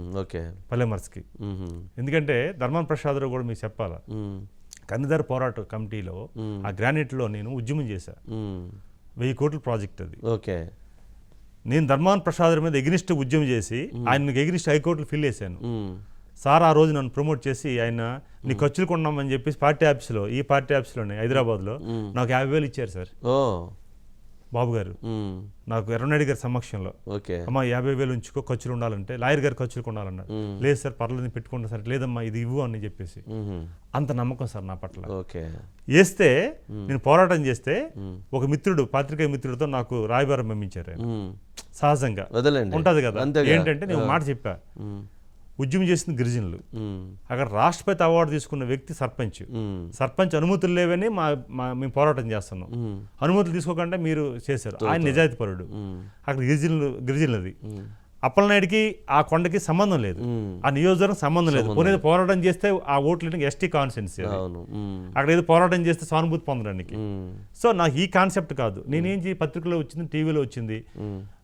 Okay. పల్లెమర్స్కి. ఎందుకంటే ధర్మాన్ ప్రసాదరావు కూడా మీకు చెప్పాలా. కన్నిదార పోరాట కమిటీలో ఆ గ్రానైట్లో నేను ఉద్యమం చేశా. వెయ్యి కోట్ల ప్రాజెక్ట్ అది. ఓకే. నేను ధర్మాన్ ప్రసాద్ మీద ఎగ్నిస్ట్ ఉద్యమం చేసి ఆయనకి ఎగ్నిస్ట్ హైకోర్టులో ఫిల్ చేశాను. సార్ ఆ రోజు నన్ను ప్రమోట్ చేసి ఆయన నీ ఖర్చులు కొన్నామని చెప్పేసి పార్టీ ఆఫీస్లో ఈ పార్టీ ఆఫీస్లోనే హైదరాబాద్లో నాకు యాభై వేలు ఇచ్చారు సార్. బాబు గారు. నాకు ఎర్రనాయుడు గారి సమక్షంలో అమ్మా యాభై వేలు ఉంచుకో ఖర్చులు ఉండాలంటే లాయర్ గారు ఖర్చులు కొనాలన్నారు లేదు సార్ పర్లేదు పెట్టుకుంటా సార్ లేదమ్మా ఇది ఇవ్వు అని చెప్పేసి. అంత నమ్మకం సార్ నా పట్ల. వేస్తే నేను పోరాటం చేస్తే ఒక మిత్రుడు పాత్రికేయ మిత్రుడితో నాకు రాయబారం పంపించారు. సహజంగా. ఉంటది కదా. ఏంటంటే నేను మాట చెప్పా. ఉద్యమం చేసింది గిరిజనులు. అక్కడ రాష్ట్రపతి అవార్డు తీసుకున్న వ్యక్తి సర్పంచ్. సర్పంచ్ అనుమతులు లేవని మా మేము పోరాటం చేస్తున్నాం. అనుమతులు తీసుకోకుండా మీరు చేశారు ఆయన నిజాయితీ పరుడు మ్మ్. అక్కడ గిరిజనులు గిరిజనులది. అప్పలనాయుడికి ఆ కొండకి సంబంధం లేదు. ఆ నియోజకవర్గం సంబంధం లేదు పోనీ పోరాటం చేస్తే ఆ ఓట్లు ఎస్టీ మ్మ్. అక్కడ ఏదో పోరాటం చేస్తే సానుభూతి పొందడానికి. సో నాకు ఈ కాన్సెప్ట్ కాదు నేనేం పత్రికలో వచ్చింది టీవీలో వచ్చింది.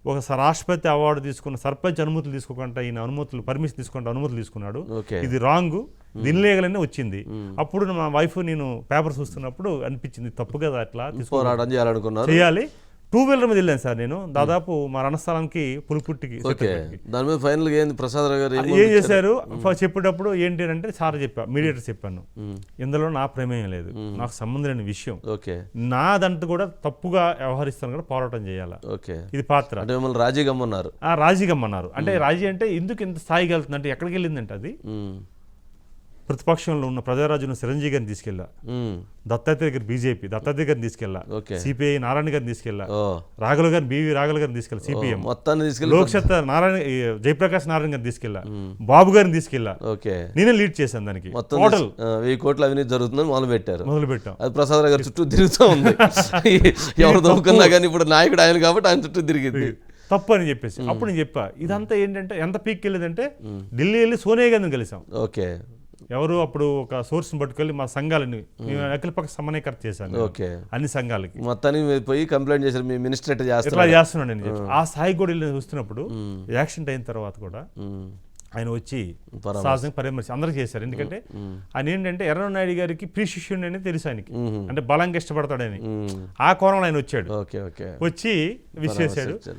ఒక రాష్ట్రపతి అవార్డు తీసుకున్న సర్పంచ్ అనుమతులు తీసుకోకుండా ఈయన అనుమతులు పర్మిషన్ తీసుకుంటే అనుమతులు తీసుకున్నాడు. ఇది రాంగ్ దినలేగలనే వచ్చింది. అప్పుడు మా వైఫ్ నేను పేపర్ చూస్తున్నప్పుడు అనిపించింది తప్పు కదా అట్లా చేయాలనుకున్నారు. చేయాలి. టూ వీలర్ మీద వెళ్ళాను సార్ నేను. దాదాపు మా రణస్థలానికి పులిపుట్టికి దాని మీద ఫైనల్ ప్రసాద్ గారు ఏం చేశారు? చెప్పేటప్పుడు ఏంటి అంటే సార్ చెప్పా మీడియేటర్ చెప్పాను. ఇందులో నా ప్రమేయం లేదు. నాకు సంబంధం లేని విషయం. ఓకే. నాదంటూ కూడా తప్పుగా వ్యవహరిస్తాను కూడా పోరాటం చేయాలా? ఓకే. ఇది పాత్ర. మిమ్మల్ని రాజీ గమ్మన్నారు ఆ రాజీ గమ్మన్నారు అంటే రాజీ అంటే ఎందుకు ఇంత స్థాయికి వెళ్తుంది అంటే ఎక్కడికి వెళ్ళిందంటే అది. ప్రతిపక్షంలో ఉన్న ప్రజారాజును చిరంజీవి గారిని తీసుకెళ్ళా. దత్తాత్రేయ గారి బీజేపీ దత్తాత్రేయ గారిని తీసుకెళ్ళా. సిపిఐ నారాయణ గారిని తీసుకెళ్ళా. ఓ. రాఘుల గారిని బీవీ రాఘుల గారిని తీసుకెళ్ళా సిపిఎం. లోక్సత్తా నారాయణ ఈ జయప్రకాష్ నారాయణ గారిని తీసుకెళ్ళా. బాబు గారిని తీసుకెళ్ళా. ఓకే. నేనే లీడ్ చేశాను దానికి. మొత్తం టోటల్ వెయ్యి కోట్ల అవినీతి జరుగుతుందని మొదలు పెట్టారు మొదలు పెట్టాం అది ప్రసాద్ గారి చుట్టూ తిరుగుతూ ఉంది. ఎవరు దొరుకున్నా కానీ ఇప్పుడు నాయకుడు ఆయన కాబట్టి ఆయన చుట్టూ తిరిగింది. తప్పు అని చెప్పేసి. అప్పుడు నేను చెప్పా ఇదంతా ఏంటంటే ఎంత పీక్ వెళ్ళేదంటే ఢిల్లీ వెళ్ళి సోనియా గాంధీని కలిసాం. ఓకే. ఎవరు అప్పుడు ఒక సోర్స్ని పట్టుకెళ్ళి మా సంఘాలని మేము. అఖిలపక్ష సమన్వయకర్త చేశాను ఓకే. అన్ని సంఘాలకి. మొత్తానికి మీరు పోయి కంప్లైంట్ చేశారు మీ మినిస్టర్ ఇట్లా చేస్తున్నాను నేను ఆ స్థాయి కూడా వెళ్ళి చూస్తున్నప్పుడు యాక్సిడెంట్ అయిన తర్వాత కూడా. ఆయన వచ్చి. సహజంగా పరామర్శ అందరికి చేశారు. ఎందుకంటే ఆయన ఏంటంటే ఎర్రనాయుడు గారికి ప్రీ శిష్యుడు అని తెలుసు ఆయనకి. అంటే బలంగా ఇష్టపడతాడని. ఆ కోణంలో ఆయన వచ్చాడు. వచ్చి విష్ చేశాడు.